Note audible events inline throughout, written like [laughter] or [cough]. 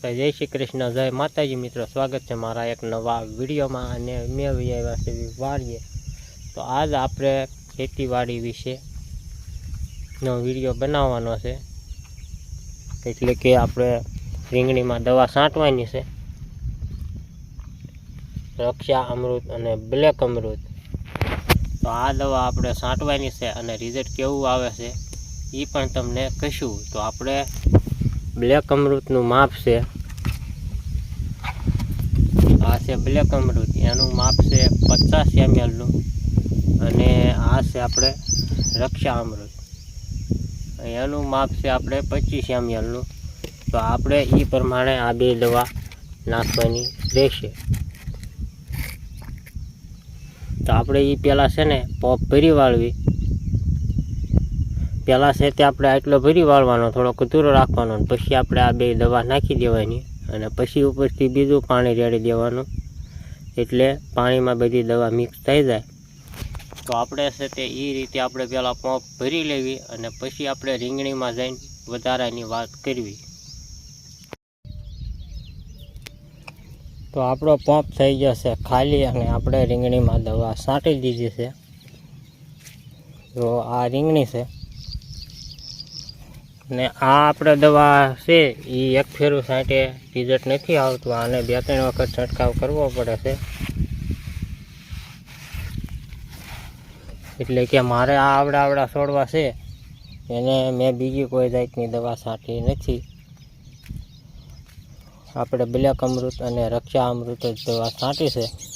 તો જય શ્રી કૃષ્ણ, જય માતાજી મિત્રો. સ્વાગત છે મારા એક નવા વિડીયોમાં અને મેં આવ્યા છે વાડીએ તો આજ આપણે ખેતીવાડી વિશે નો વીડિયો બનાવવાનો છે. એટલે કે આપણે રીંગણીમાં દવા છાંટવાની છે. રક્ષા અમૃત અને બ્લેક અમૃત. તો આ દવા આપણે છાંટવાની છે અને રિઝલ્ટ કેવું આવે છે એ પણ તમને કહીશું. તો આપણે બ્લેક અમૃતનું માપ છે. આ છે બ્લેક અમૃત એનું માપ છે પચાસ એમએલનું અને આ છે આપણે રક્ષા અમૃત. એનું માપ છે આપણે પચીસ એમએલનું તો આપણે એ પ્રમાણે આ બે દવા નાખવાની રહેશે. તો આપણે એ પહેલાં છે ને, પોપ ભરી વાળવી. પહેલાં છે તે આપણે આટલો ભરી વાળવાનો થોડો કચૂરો રાખવાનો પછી આપણે આ બે દવા નાખી દેવાની અને પછી ઉપરથી બીજું પાણી રેડી દેવાનું. એટલે પાણીમાં બધી દવા મિક્સ થઈ જાય. તો આપણે છે તે એ રીતે આપણે પહેલાં પંપ ભરી લેવી અને પછી આપણે રીંગણીમાં જઈને વધારાની વાત કરવી. તો આપણો પંપ થઈ જશે ખાલી અને આપણે રીંગણીમાં દવા છાંટી દીધી છે. તો આ રીંગણી છે. ને આ આપણે દવા છે એ એક ફેરું છાંટે રિઝલ્ટ નથી આવતું. આને બે ત્રણ વખત છંટકાવ કરવો પડે છે. એટલે કે મારે આ આવડા આવડા છોડવા છે. એને મેં બીજી કોઈ જાતની દવા છાંટી નથી. આપણે બ્લેક અમૃત અને રક્ષા અમૃત જ દવા છાંટી છે.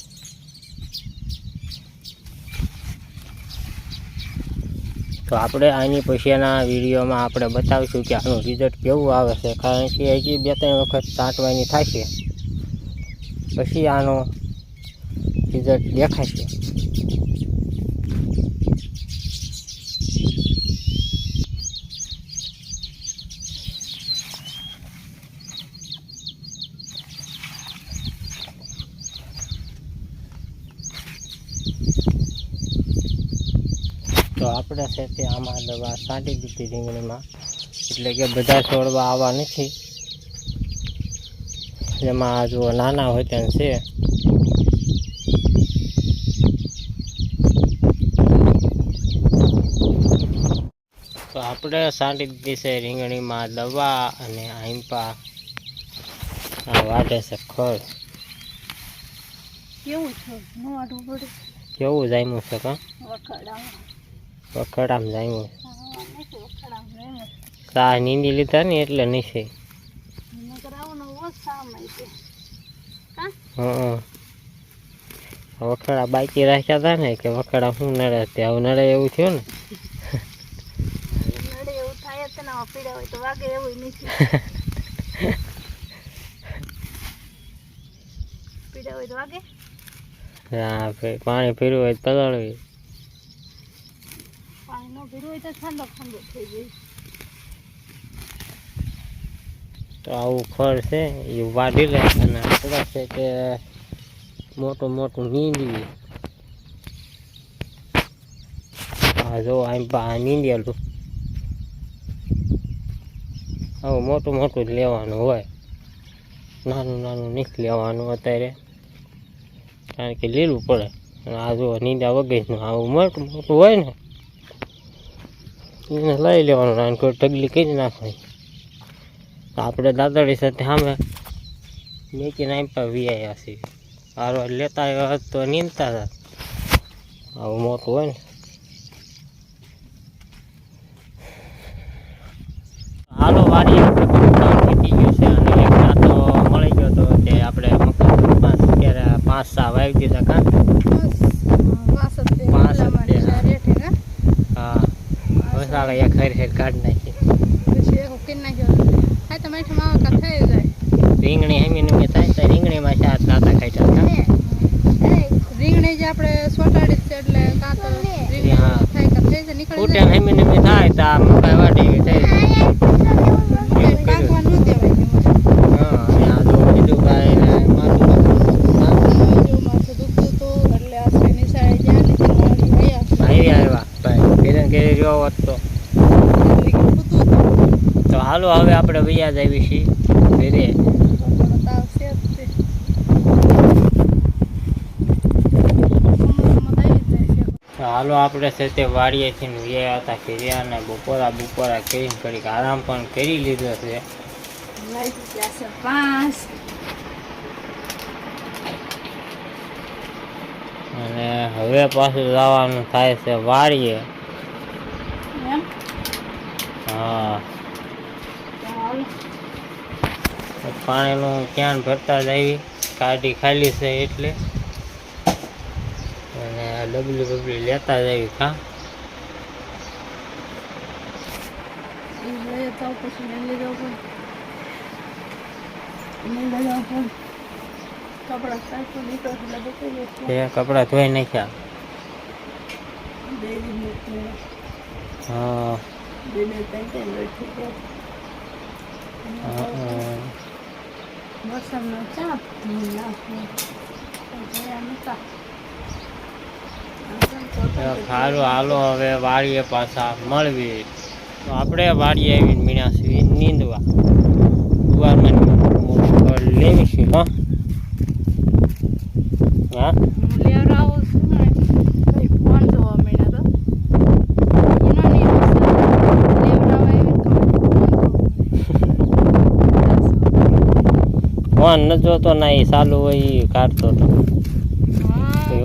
તો આપણે આની પછીના વિડીયોમાં આપણે બતાવીશું કે આનું રિઝલ્ટ કેવું આવે છે. કારણ કે હજી બે ત્રણ વખત છાંટવાની થશે. પછી આનો રિઝલ્ટ દેખાશે. તો આપણે છે તે આમાં દવા છાંટી દીધી રીંગણીમાં. એટલે કે બધા છોડવા આવા નથી. એમાં જો નાના હોય ત્યાં છે. તો આપણે છાંટી દીધી છે રીંગણીમાં દવા અને આઈમ્પા. આ વાટે છે ખડ કેવું છે? કેવું જામ્યું છે કા? વખડામાં વખડામ જામ્યું હા નથી વખડામાં એમ જ તા નીંદી લીધા ને એટલે નહીં વખડા બાકી રાખ્યા હતા ને કે વખડા શું નડે તે હવે નડે એવું થયું ને. પાણી પીરું હોય તો ને તો આવું ખર છે, એ વાઢી લે અને આપણે છે કે મોટું મોટું નીંદી હા જો આમ આ નીંદેલું આવું મોટું મોટું જ લેવાનું હોય. નાનું નાનું નહીં લેવાનું અત્યારે. કારણ કે લીલું પડે. અને આ જો નીંદા વગરનું આવું મોટું મોટું હોય ને એને લઈ લેવાનું અને કોઈ ઢગલી કરી નાખવાની. આપણે દાદાડી સાથે સામે મેકીને આમ પર આવ્યા છીએ હારો લેતા આવ્યા તો નીમતા હતા. આવું મોટું હોય ને. હાલો વાડી આપણે ગયું છે અને એક નાતો મળી ગયો તો તે આપણે પાંચ સા વાવી દીધા કાં વાસ જ તે વાસ જ ઓલામાં તે, નીચે હા. રેઠે કા હા બસ હરી હરી નાખી. પછી નાખ્યો. હા તો માઠા માવા કા થઈ જાય. રીંગણી હેમી નમી થાય તો રીંગણીમાં ચાર દાંતા ખાઈ ને રીંગણી જે આપણે સોટાડી છે એટલે કાં તો રીંગણી થાય કાં થઈ નીકળી જાય. હેમી નમી થાય તો આ વાટી ન તેમાં. ને ને રહ્યો હોત હાલો હવે આપણે વૈયા જ આવી છીએ ઘરે. હાલો આપણે છે તે વાડીએથી વ્યા હતા કર્યા અને બપોરા બપોરા કરીને કરી આરામ પણ કરી લીધો છે. અને હવે પાછું જવાનું થાય છે વાડીએ. હા. પાણીનું ક્યાં ભરતા આવી. કાઢી ખાલી છે એટલે. અને ડબલી બબલી લેતા જ આવી કા કપડાં ધોઈ નાખ્યા. હા. સારું, હાલો, હવે વાડીએ પાછા મળવી. તો આપણે વાડીએ આવીને મીણા છીએ નીંદવા. ગુવારમાં લેવીશું હા. હા હું લેવડાવું છું ને કઈ ફોન જોવા મળ્યા તો એનો નહીં લેવડાવા આવી તો ફોન ન જોતો ના એ ચાલુ હોય એ કાઢતો હતો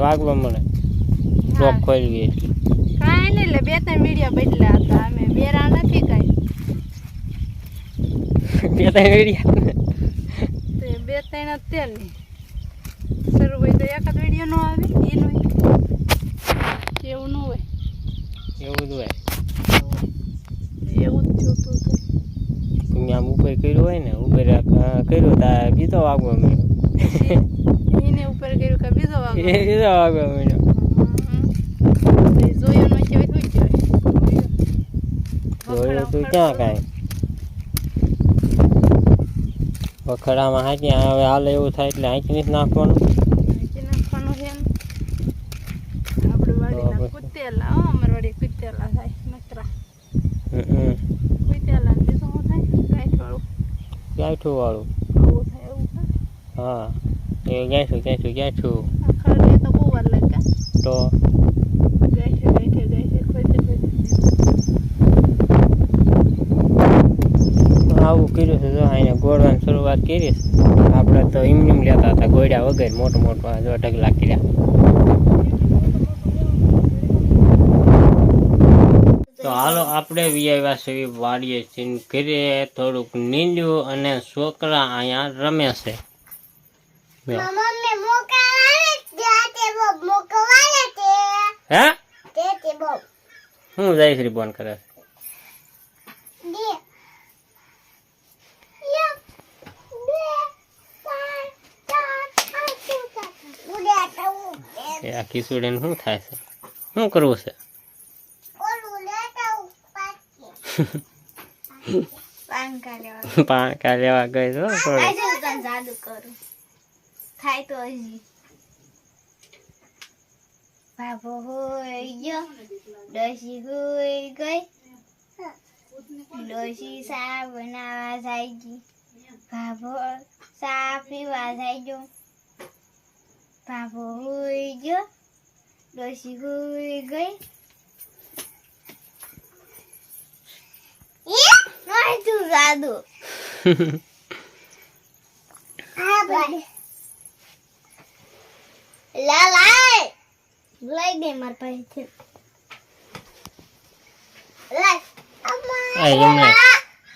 વાગવા મળે. લોક એટલે કાંઈ નહીં એટલે બે ત્રણ વીડિયો બદલ્યા હતા. અમે બેરા નથી કાંઈ. [laughs] બે ત્રણ વેડિયા તે બે ત્રણ તે નહીં શરૂ હોય તો એક જ વીડિયો નો આવે એનો એવું ન હોય. એવું જ હોય. એવું જ જોતું હતું. આમ ઉપર કર્યું હોય ને ઉપર કર્યું તા બીજો વાગવા મળ્યો એને ઉપર કર્યું કે બીજો વાગો બીજો વાગવા મળ્યો જોયો તું ક્યાં કાંઈ? વખડામાં હાંચી હવે હાલ એવું થાય એટલે હાંકી જ નાખવાનું. નાખવાનું છે આપણે વાડીના કુતેલા વાડી કુતેલા થાય નકરા હમ કુતેલા ને બીજું શું થાય ગાંઠવાળું ગાંઠું વાળું. હા એ ગાંઠું ગાંઠું ગાંઠું તો આવું કર્યું છે જો અહીંયા ગોળવાની શરૂઆત કરી આપણે તો એમ લેતા હતા ગોળ્યા વગર મોટા મોટા જો ઢગલા કર્યા. તો હાલો આપણે વિયાવ્યા છે વાડીએ છીએ. ઘરે થોડુંક નીંદ્યું અને છોકરા અહીંયા રમે છે. હે? હું જયશ્રી બોન કરે આ કિશોરીને શું થાય છે? શું કરવું છે ઓલું લેતા પાછી પાન કાઢ્યો પાણકા લેવા ગઈ છો થોડું આજે હું તને જાદુ કરું થાય તો હજી બાબો હોય ગયો ડોશી હોય ગઈ ડોશી સા બનાવવા જાય ગઈ બાબો સા પીવા જાય ગયો બાબો હોય ગયો ડોશી હોય ગઈ એ મારે તું જાદુ લા લાય લઈ દે માર પાસેથી લાય આ એમને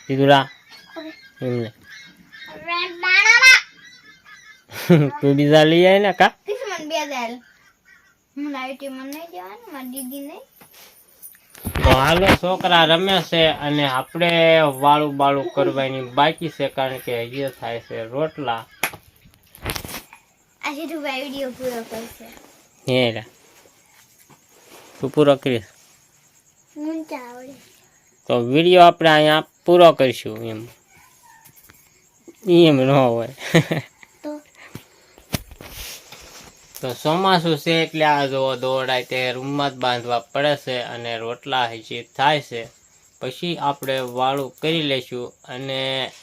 કીધું લા એમને તું બીજા લઈ આવી ને કા કિસ્મત બે જાય હું લાઈટી મને નહીં જવાનું મારી દીદી નહીં તો હાલો છોકરા રમે છે અને આપણે વાળું બાળું કરવાની બાકી છે કારણ કે હજી થાય છે રોટલા. આજે તું વીડિયો પૂરો કરશે. હે રે. તું પૂરો કરીશ? તો વીડિયો આપણે અહીંયા પૂરો કરીશું એમ. એમ ન હોય. [laughs] તો ચોમાસું છે એટલે આ જો દોડાય તે રૂમમાં જ બાંધવા પડે છે અને રોટલા હજી થાય છે. પછી આપણે વાળું કરી લઈશું અને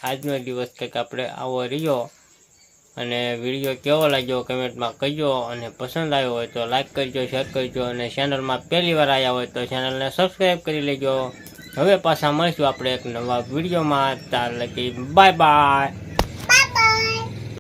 આજનો દિવસ કંઈક આપણે આવો રહ્યો. અને વીડિયો કેવો લાગ્યો કમેન્ટમાં કહેજો અને પસંદ આવ્યો હોય તો લાઈક કરજો, શેર કરજો અને ચેનલમાં પહેલી વાર આવ્યા હોય તો ચેનલને સબસ્ક્રાઈબ કરી લેજો. હવે પાછા મળીશું આપણે એક નવા વિડીયોમાં. ત્યાર લગી બાય બાય.